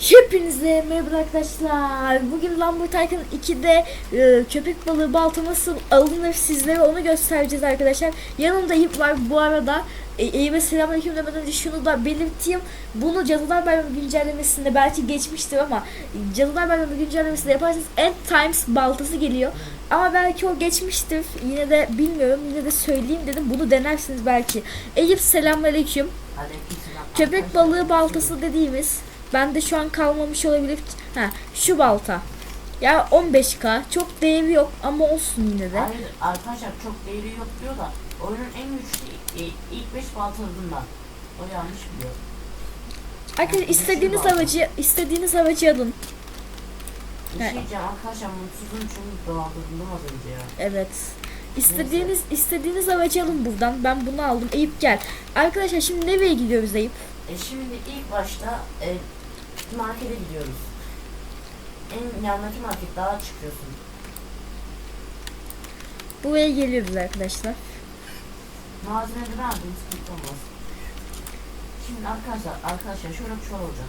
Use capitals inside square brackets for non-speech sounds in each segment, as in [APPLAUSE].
Hepinize merhaba arkadaşlar. Bugün Lambur Tycoon 2'de e, köpek balığı balta nasıl alınır sizlere onu göstereceğiz arkadaşlar. Yanımda Eyüp var bu arada. E, Eyüp'e selamünaleyküm demeden önce şunu da belirteyim. Bunu Cadılar Bayramı güncellemesinde belki geçmiştir ama Cadılar Bayramı güncellemesinde yaparsanız End Times baltası geliyor. Ama belki o geçmiştir. Yine de bilmiyorum. Yine de söyleyeyim dedim. Bunu denersiniz belki. Eyüp selamünaleyküm. Köpek balığı baltası dediğimiz bende şu an kalmamış olabilir. Ha şu balta. Ya 15k çok değeri yok ama olsun yine de. Hayır arkadaşlar çok değeri yok diyor da oyunun en güçlü e, ilk 5 baltalarından. O yanlış biliyor. Arkadaşlar Yani istediğiniz balta. aracı istediğiniz aracı alın. Bir şey diyeceğim arkadaşlar mutsuzum çünkü dolandırıldım az önce ya. Evet. İstediğiniz istediğiniz aracı alın buradan. Ben bunu aldım. Eyüp gel. Arkadaşlar şimdi nereye gidiyoruz Eyüp? E şimdi ilk başta e, markete gidiyoruz. En yandaki market daha çıkıyorsun. Buraya geliyoruz arkadaşlar. Malzemeleri aldım sıkıntı olmaz. Şimdi arkadaşlar arkadaşlar şöyle bir çuval olacak.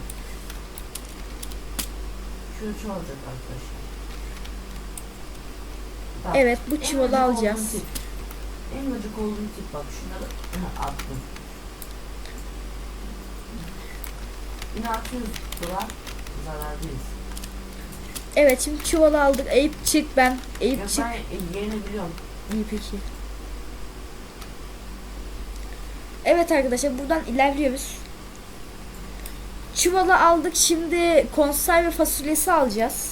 Şöyle bir çuval olacak arkadaşlar. Bak, Evet bu çuvalı alacağız. En gıcık olduğum tip bak şunları [LAUGHS] attım. 1600 dolar zarardayız. Evet şimdi çuvalı aldık. Eyüp çık ben. Eyüp çık. ben yerini biliyorum. İyi peki. Evet arkadaşlar buradan ilerliyoruz. Çuvalı aldık. Şimdi konserve fasulyesi alacağız.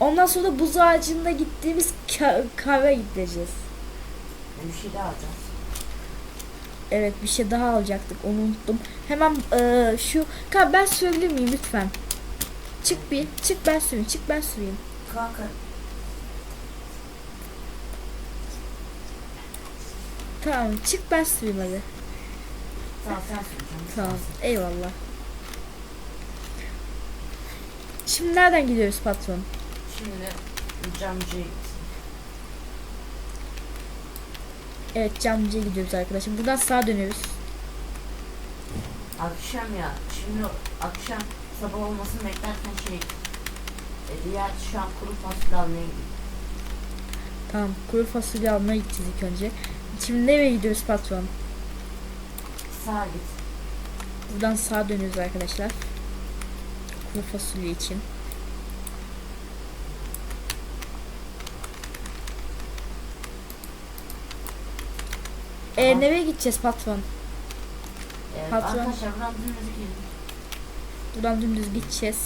Ondan sonra buz ağacında gittiğimiz ka- kara gideceğiz. Bir şey daha alacağız. Evet bir şey daha alacaktık onu unuttum. Hemen eee, şu ka ben söyleyebilir miyim lütfen? Çık bir çık ben süreyim çık ben süreyim. Kanka Tamam çık ben süreyim hadi. sağ sen. Tamam eyvallah. Şimdi nereden gidiyoruz patron? Şimdi camcıya Evet camcıya gidiyoruz arkadaşlar. Buradan sağa dönüyoruz. Akşam ya. Şimdi akşam sabah olmasını beklerken şey e, diğer şu an kuru fasulye almaya gidiyor. Tamam kuru fasulye almaya gideceğiz ilk önce. Şimdi nereye gidiyoruz patron? Sağa git. Buradan sağa dönüyoruz arkadaşlar. Kuru fasulye için. E Tamam. nereye gideceğiz patron? Evet, Patron. arkadaşlar buradan dümdüz gidin. Buradan dümdüz gideceğiz.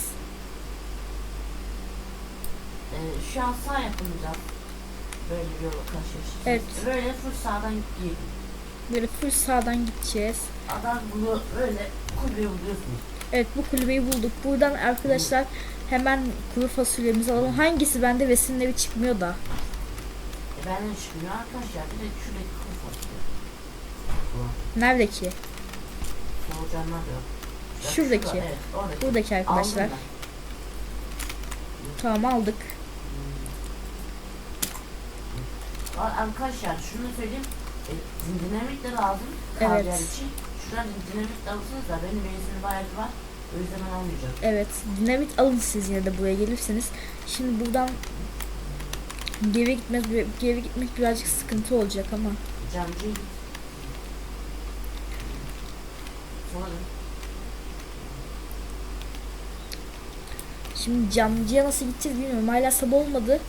E, şu an sağ yapılacak. Böyle bir yola karşılaşacağız. Evet. Böyle full sağdan gidin. Böyle full sağdan gideceğiz. Adam bunu böyle kulübeye buluyorsunuz. Evet bu kulübeyi bulduk. Buradan arkadaşlar hemen kuru fasulyemizi alalım. Hangisi bende resimleri çıkmıyor da. E, benden çıkmıyor arkadaşlar. Bir de şuradaki. Nerede ki? Şuradaki. Buradaki arkadaşlar. Tamam aldık. Aa, Arkadaşlar şunu söyleyeyim. E, dinamit de lazım. Evet. İçin. Şuradan dinamit de alırsanız da benim benzinim bayağı var. O yüzden ben almayacağım. Evet dinamit alın siz yine de buraya gelirseniz. Şimdi buradan geri gitmez geri gitmek birazcık sıkıntı olacak ama. Camcıya git. Şimdi camcıya nasıl gideceğiz bilmiyorum. Hala sabah olmadı.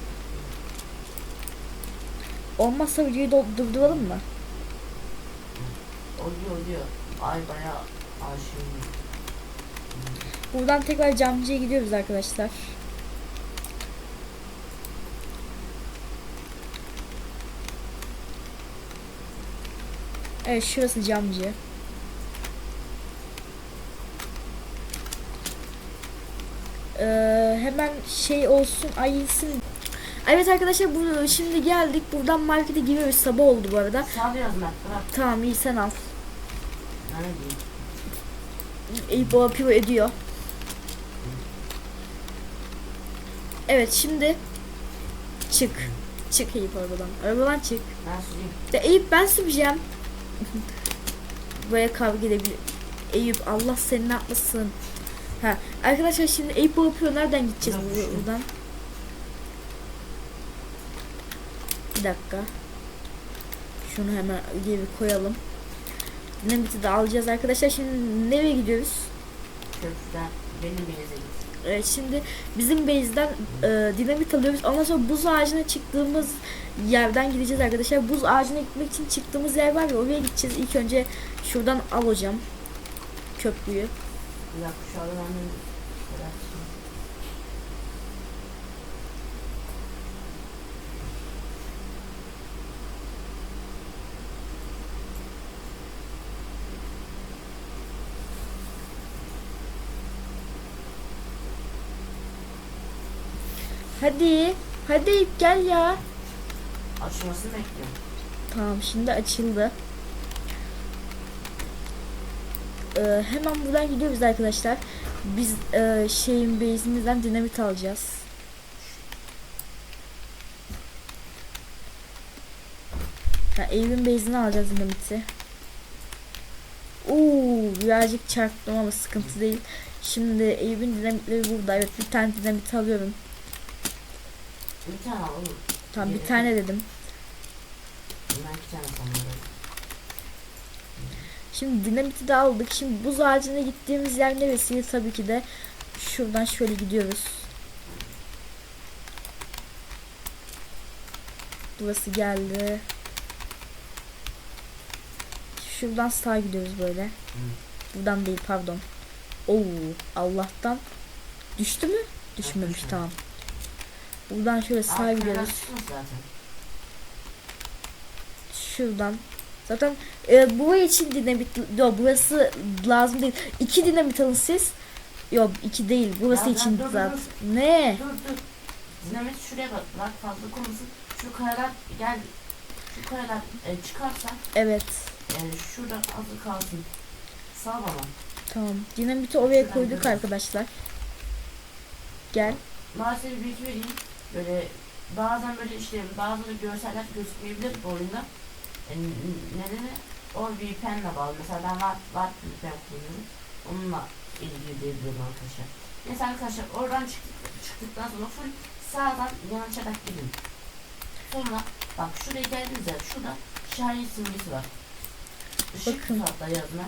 Olmazsa videoyu durduralım mı? Oluyor oluyor. Ay bayağı aşığım. Buradan tekrar camcıya gidiyoruz arkadaşlar. Evet şurası camcı. Ee, hemen şey olsun ayılsın. Evet arkadaşlar bu şimdi geldik. Buradan markete giriyoruz. Sabah oldu bu arada. Sağ biraz Mert bırak. Tamam iyi sen al. Ben? Eyüp baba pivo ediyor. Evet şimdi çık. Çık Eyüp arabadan. Arabadan çık. Ben süreyim. Eyüp ben süreceğim. [LAUGHS] Buraya kavga edebilir. Eyüp Allah seni ne yapmasın. Ha arkadaşlar şimdi o yapıyor. Nereden gideceğiz şu. buradan? Bir dakika. Şunu hemen geri koyalım. Dinamiti de alacağız arkadaşlar. Şimdi nereye gidiyoruz? Köprüden benim git. Evet, şimdi bizim base'den e, dinamit alıyoruz. Ondan sonra buz ağacına çıktığımız yerden gideceğiz arkadaşlar. Buz ağacına gitmek için çıktığımız yer var ya oraya gideceğiz. İlk önce şuradan al hocam. Köprüyü. Hadi. Hadi gel ya. açılmasını bekliyorum. Tamam şimdi açıldı. Ee, hemen buradan gidiyoruz arkadaşlar. Biz e, şeyin base'imizden dinamit alacağız. Ha, Eyüp'ün base'ini alacağız dinamiti. Oo, birazcık çarptım ama sıkıntı değil. Şimdi Eyüp'ün dinamitleri burada. Evet bir tane dinamit alıyorum. Bir tane alalım. Tamam bir tane dedim. Ben iki tane sanırım. Şimdi dinamiti de aldık. Şimdi buz ağacına gittiğimiz yer neresi? Tabii ki de şuradan şöyle gidiyoruz. Burası geldi. Şuradan sağa gidiyoruz böyle. Buradan değil pardon. Oo Allah'tan. Düştü mü? Düşmemiş tamam. Buradan şöyle sağa gidiyoruz. Şuradan. Zaten e, bu için dinamit yok burası lazım değil. İki dinamit alın siz. Yok iki değil. Burası Ya, için dur, dur, zaten. Ne? Dur dur. Dinamit şuraya bak. Bak fazla konusu. Şu kayalar gel. Şu kayalar e, çıkarsa Evet. e, şurada azı kalsın. Sağ bana. Tamam. Dinamiti oraya Şuradan koyduk gidiyoruz. arkadaşlar. Gel. Maalesef bir bilgi vereyim. Böyle bazen böyle işte bazı görseller gözükmeyebilir bu oyunda. E, n- nedeni o VPN'le bağlı. Mesela ben var, var VPN kullanıyorum. Onunla ilgili diyebilirim arkadaşlar. Neyse arkadaşlar oradan çıktık, çıktıktan sonra full sağdan yanaşarak gidin. Sonra bak şuraya geldiğiniz yer şurada şahin simgesi var. Işık Bakın. hatta yazma.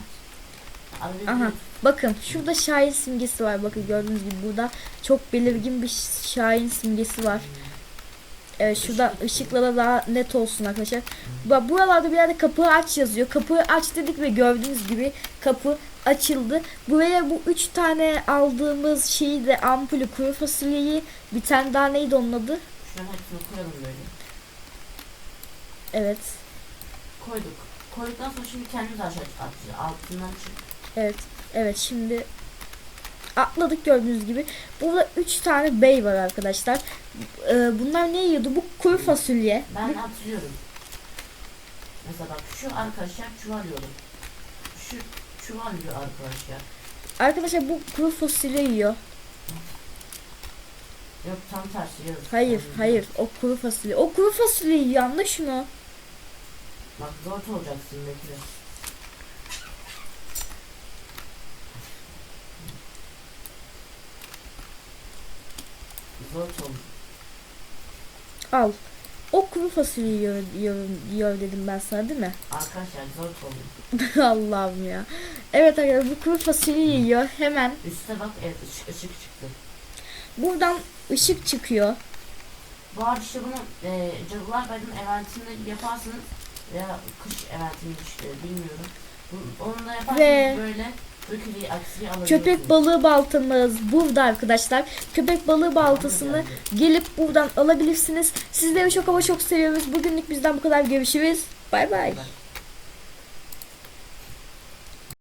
Aha. Bakın şurada Şahin simgesi var. Bakın gördüğünüz gibi burada çok belirgin bir Şahin simgesi var. Evet şurada ışıklara daha net olsun arkadaşlar. Bak buralarda bir yerde kapıyı aç yazıyor. Kapıyı aç dedik ve gördüğünüz gibi kapı açıldı. Buraya bu üç tane aldığımız şeyi de ampulü kuru fasulyeyi bir tane daha neydi onun adı? Hepsini koyalım böyle. Evet. Koyduk. Koyduktan sonra şimdi kendimiz aşağı atacağız. Altından çık. Evet. Evet şimdi atladık gördüğünüz gibi. Burada üç tane bey var arkadaşlar. Ee, bunlar ne yiyordu? Bu kuru fasulye. Ben hatırlıyorum. Mesela bak şu arkadaşlar çuval yiyordu. Şu çuval yiyor arkadaşlar. Arkadaşlar bu kuru fasulye yiyor. Yok tam tersi yazık. Hayır, hayır. O kuru fasulye. O kuru fasulye yiyor. Anla şunu. Bak zor olacaksın bekle. Al. O kuru fasulye yiyor, yiyor, yiyor dedim ben sana değil mi? Arkadaşlar zor oldu. [LAUGHS] Allah'ım ya. Evet arkadaşlar bu kuru fasulye yiyor. Hemen Üste bak evet ışık, ışık çıktı. buradan ışık çıkıyor. Bu arada işte bunu e, Cadılar Bayramı eventinde yaparsınız veya kış eventinde işte bilmiyorum. Bu- Onu da yaparsanız Ve- böyle. Köpek balığı baltamız burada arkadaşlar. Köpek balığı baltasını gelip buradan alabilirsiniz. Sizleri çok ama çok seviyoruz. Bugünlük bizden bu kadar. Görüşürüz. Bay bay.